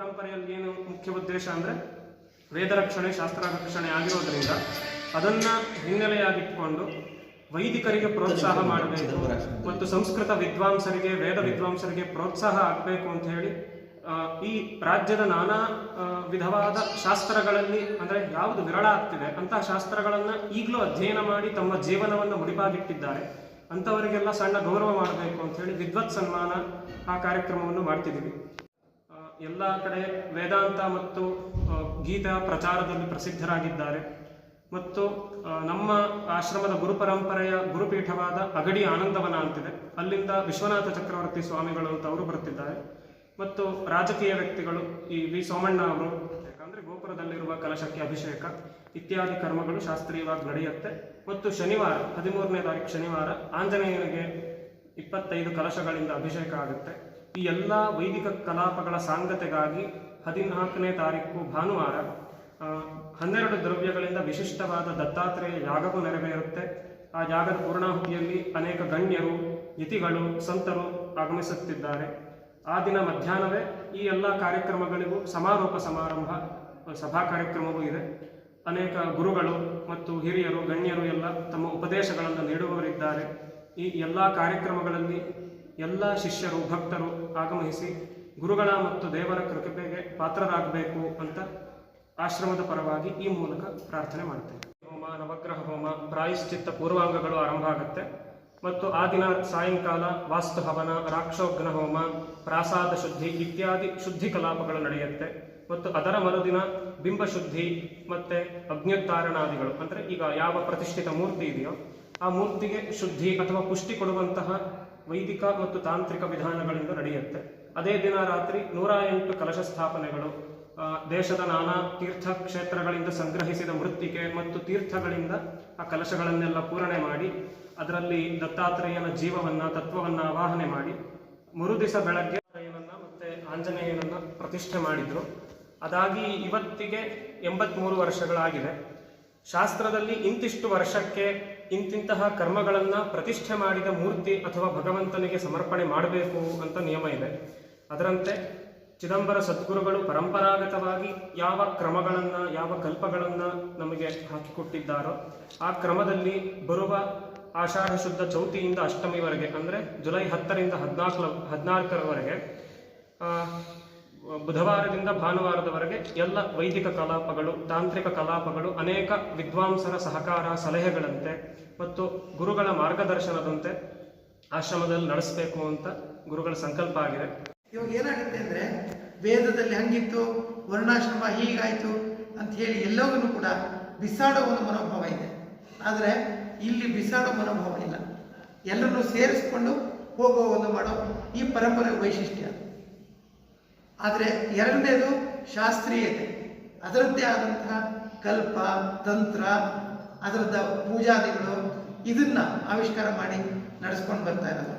ಪರಂಪರೆಯಲ್ಲಿ ಏನು ಮುಖ್ಯ ಉದ್ದೇಶ ಅಂದ್ರೆ ವೇದ ರಕ್ಷಣೆ ಶಾಸ್ತ್ರ ರಕ್ಷಣೆ ಆಗಿರೋದ್ರಿಂದ ಅದನ್ನ ಹಿನ್ನೆಲೆಯಾಗಿಟ್ಕೊಂಡು ವೈದಿಕರಿಗೆ ಪ್ರೋತ್ಸಾಹ ಮಾಡಬೇಕು ಮತ್ತು ಸಂಸ್ಕೃತ ವಿದ್ವಾಂಸರಿಗೆ, ವೇದ ವಿದ್ವಾಂಸರಿಗೆ ಪ್ರೋತ್ಸಾಹ ಆಗಬೇಕು ಅಂತ ಹೇಳಿ ಈ ರಾಜ್ಯದ ನಾನಾ ವಿಧವಾದ ಶಾಸ್ತ್ರಗಳಲ್ಲಿ ಅಂದ್ರೆ ಯಾವುದು ವಿರಳ ಆಗ್ತಿದೆ, ಅಂತಹ ಶಾಸ್ತ್ರಗಳನ್ನ ಈಗಲೂ ಅಧ್ಯಯನ ಮಾಡಿ ತಮ್ಮ ಜೀವನವನ್ನು ಮುಡಿಪಾಗಿಟ್ಟಿದ್ದಾರೆ. ಅಂಥವರಿಗೆಲ್ಲ ಸಣ್ಣ ಗೌರವ ಮಾಡಬೇಕು ಅಂತ ಹೇಳಿ ವಿದ್ವತ್ ಸನ್ಮಾನ ಆ ಕಾರ್ಯಕ್ರಮವನ್ನು ಮಾಡ್ತಿದ್ದೀವಿ. ಎಲ್ಲ ಕಡೆ ವೇದಾಂತ ಮತ್ತು ಗೀತಾ ಪ್ರಚಾರದಲ್ಲಿ ಪ್ರಸಿದ್ಧರಾಗಿದ್ದಾರೆ. ಮತ್ತು ನಮ್ಮ ಆಶ್ರಮದ ಗುರುಪರಂಪರೆಯ ಗುರುಪೀಠವಾದ ಅಗಡಿ ಆನಂದವನ ಅಂತಿದೆ. ಅಲ್ಲಿಂದ ವಿಶ್ವನಾಥ ಚಕ್ರವರ್ತಿ ಸ್ವಾಮಿಗಳು ಅಂತ ಅವರು ಬರುತ್ತಿದ್ದಾರೆ ಮತ್ತು ರಾಜಕೀಯ ವ್ಯಕ್ತಿಗಳು ಈ ವಿ. ಸೋಮಣ್ಣ ಅವರು, ಯಾಕಂದ್ರೆ ಗೋಪುರದಲ್ಲಿರುವ ಕಲಶಕ್ಕೆ ಅಭಿಷೇಕ, ಇತ್ಯಾದಿ ಕರ್ಮಗಳು ಶಾಸ್ತ್ರೀಯವಾಗಿ ನಡೆಯುತ್ತೆ. ಮತ್ತು ಶನಿವಾರ, ಹದಿಮೂರನೇ ತಾರೀಕು ಶನಿವಾರ ಆಂಜನೇಯನಿಗೆ ಇಪ್ಪತ್ತೈದು ಕಲಶಗಳಿಂದ ಅಭಿಷೇಕ ಆಗುತ್ತೆ. ಈ ಎಲ್ಲ ವೈದಿಕ ಕಲಾಪಗಳ ಸಾಂಗತೆಗಾಗಿ ಹದಿನಾಲ್ಕನೇ ತಾರೀಕು ಭಾನುವಾರ ಹನ್ನೆರಡು ದ್ರವ್ಯಗಳಿಂದ ವಿಶಿಷ್ಟವಾದ ದತ್ತಾತ್ರೇಯ ಯಾಗವೂ ನೆರವೇರುತ್ತೆ. ಆ ಯಾಗದ ಪೂರ್ಣಾಹುತಿಯಲ್ಲಿ ಅನೇಕ ಗಣ್ಯರು, ಯತಿಗಳು, ಸಂತರು ಆಗಮಿಸುತ್ತಿದ್ದಾರೆ. ಆ ದಿನ ಮಧ್ಯಾಹ್ನವೇ ಈ ಎಲ್ಲ ಕಾರ್ಯಕ್ರಮಗಳಿಗೂ ಸಮಾರೋಪ ಸಮಾರಂಭ, ಸಭಾ ಕಾರ್ಯಕ್ರಮವೂ ಇದೆ. ಅನೇಕ ಗುರುಗಳು ಮತ್ತು ಹಿರಿಯರು, ಗಣ್ಯರು ಎಲ್ಲ ತಮ್ಮ ಉಪದೇಶಗಳನ್ನು ನೀಡುವವರಿದ್ದಾರೆ. ಈ ಎಲ್ಲ ಕಾರ್ಯಕ್ರಮಗಳಲ್ಲಿ ಎಲ್ಲ ಶಿಷ್ಯರು, ಭಕ್ತರು ಆಗಮಿಸಿ ಗುರುಗಳ ಮತ್ತು ದೇವರ ಕೃಪೆಗೆ ಪಾತ್ರರಾಗಬೇಕು ಅಂತ ಆಶ್ರಮದ ಪರವಾಗಿ ಈ ಮೂಲಕ ಪ್ರಾರ್ಥನೆ ಮಾಡ್ತೇವೆ ಹೋಮ, ನವಗ್ರಹ ಹೋಮ, ಪ್ರಾಯಶ್ಚಿತ್ತ ಪೂರ್ವಾಂಗಗಳು ಆರಂಭ ಆಗುತ್ತೆ. ಮತ್ತು ಆ ದಿನ ಸಾಯಂಕಾಲ ವಾಸ್ತು ಹವನ ರಾಕ್ಷೋಗ್ನ ಹೋಮ, ಪ್ರಾಸಾದ ಶುದ್ಧಿ ಇತ್ಯಾದಿ ಶುದ್ಧಿ ಕಲಾಪಗಳು ನಡೆಯುತ್ತೆ. ಮತ್ತು ಅದರ ಮರುದಿನ ಬಿಂಬ ಶುದ್ಧಿ ಮತ್ತೆ ಅಗ್ನ್ಯುತ್ತಾರಣಾದಿಗಳು ಅಂದರೆ ಈಗ ಯಾವ ಪ್ರತಿಷ್ಠಿತ ಮೂರ್ತಿ ಇದೆಯೋ ಆ ಮೂರ್ತಿಗೆ ಶುದ್ಧಿ ಅಥವಾ ಪುಷ್ಟಿ ಕೊಡುವಂತಹ ವೈದಿಕ ಮತ್ತು ತಾಂತ್ರಿಕ ವಿಧಾನಗಳಿಂದ ನಡೆಯುತ್ತೆ. ಅದೇ ದಿನ ರಾತ್ರಿ ನೂರ ಎಂಟು ಕಲಶ ಸ್ಥಾಪನೆಗಳು ದೇಶದ ನಾನಾ ತೀರ್ಥ ಕ್ಷೇತ್ರಗಳಿಂದ ಸಂಗ್ರಹಿಸಿದ ಮೃತ್ತಿಕೆ ಮತ್ತು ತೀರ್ಥಗಳಿಂದ ಆ ಕಲಶಗಳನ್ನೆಲ್ಲ ಪೂರಣೆ ಮಾಡಿ, ಅದರಲ್ಲಿ ದತ್ತಾತ್ರೇಯನ ಜೀವವನ್ನ, ತತ್ವವನ್ನ ಆವಾಹನೆ ಮಾಡಿ, ಮರುದಿಸ ಬೆಳಗ್ಗೆ ಮತ್ತೆ ಆಂಜನೇಯನನ್ನ ಪ್ರತಿಷ್ಠೆ ಮಾಡಿದ್ರು. ಅದಾಗಿ ಇವತ್ತಿಗೆ ಎಂಬತ್ಮೂರು ವರ್ಷಗಳಾಗಿದೆ. ಶಾಸ್ತ್ರದಲ್ಲಿ ಇಂತಿಷ್ಟು ವರ್ಷಕ್ಕೆ ಇಂತಿಂತಹ ಕರ್ಮಗಳನ್ನು ಪ್ರತಿಷ್ಠೆ ಮಾಡಿದ ಮೂರ್ತಿ ಅಥವಾ ಭಗವಂತನಿಗೆ ಸಮರ್ಪಣೆ ಮಾಡಬೇಕು ಅಂತ ನಿಯಮ ಇದೆ. ಅದರಂತೆ ಚಿದಂಬರ ಸದ್ಗುರುಗಳು ಪರಂಪರಾಗತವಾಗಿ ಯಾವ ಕ್ರಮಗಳನ್ನು, ಯಾವ ಕಲ್ಪಗಳನ್ನು ನಮಗೆ ಹಾಕಿಕೊಟ್ಟಿದ್ದಾರೋ ಆ ಕ್ರಮದಲ್ಲಿ ಬರುವ ಆಷಾಢ ಶುದ್ಧ ಚೌತಿಯಿಂದ ಅಷ್ಟಮಿವರೆಗೆ, ಅಂದರೆ ಜುಲೈ ಹತ್ತರಿಂದ ಹದಿನಾಲ್ಕು, ಹದಿನಾಲ್ಕರವರೆಗೆ ಬುಧವಾರದಿಂದ ಭಾನುವಾರದವರೆಗೆ ಎಲ್ಲ ವೈದಿಕ ಕಲಾಪಗಳು, ತಾಂತ್ರಿಕ ಕಲಾಪಗಳು, ಅನೇಕ ವಿದ್ವಾಂಸರ ಸಹಕಾರ ಸಲಹೆಗಳಂತೆ ಮತ್ತು ಗುರುಗಳ ಮಾರ್ಗದರ್ಶನದಂತೆ ಆಶ್ರಮದಲ್ಲಿ ನಡೆಸಬೇಕು ಅಂತ ಗುರುಗಳ ಸಂಕಲ್ಪ ಆಗಿದೆ. ಇವಾಗ ಏನಾಗುತ್ತೆ ಅಂದ್ರೆ ವೇದದಲ್ಲಿ ಹಂಗಿತ್ತು, ವರ್ಣಾಶ್ರಮ ಹೀಗಾಯಿತು ಅಂತ ಹೇಳಿ ಎಲ್ಲವನ್ನೂ ಕೂಡ ಬಿಸಾಡೋ ಒಂದು ಮನೋಭಾವ ಇದೆ. ಆದರೆ ಇಲ್ಲಿ ಬಿಸಾಡೋ ಮನೋಭಾವ ಇಲ್ಲ. ಎಲ್ಲರನ್ನೂ ಸೇರಿಸ್ಕೊಂಡು ಹೋಗೋ ಒಂದು ಮಾಡೋ ಈ ಪರಂಪರೆ ವೈಶಿಷ್ಟ್ಯ. ಆದರೆ ಎರಡನೇದು ಶಾಸ್ತ್ರೀಯತೆ. ಅದರದ್ದೇ ಆದಂತಹ ಕಲ್ಪ, ತಂತ್ರ, ಅದರದ ಪೂಜಾದಿಗಳು ಇದನ್ನ ಆವಿಷ್ಕಾರ ಮಾಡಿ ನಡೆಸ್ಕೊಂಡು ಬರ್ತಾ ಇರೋದು.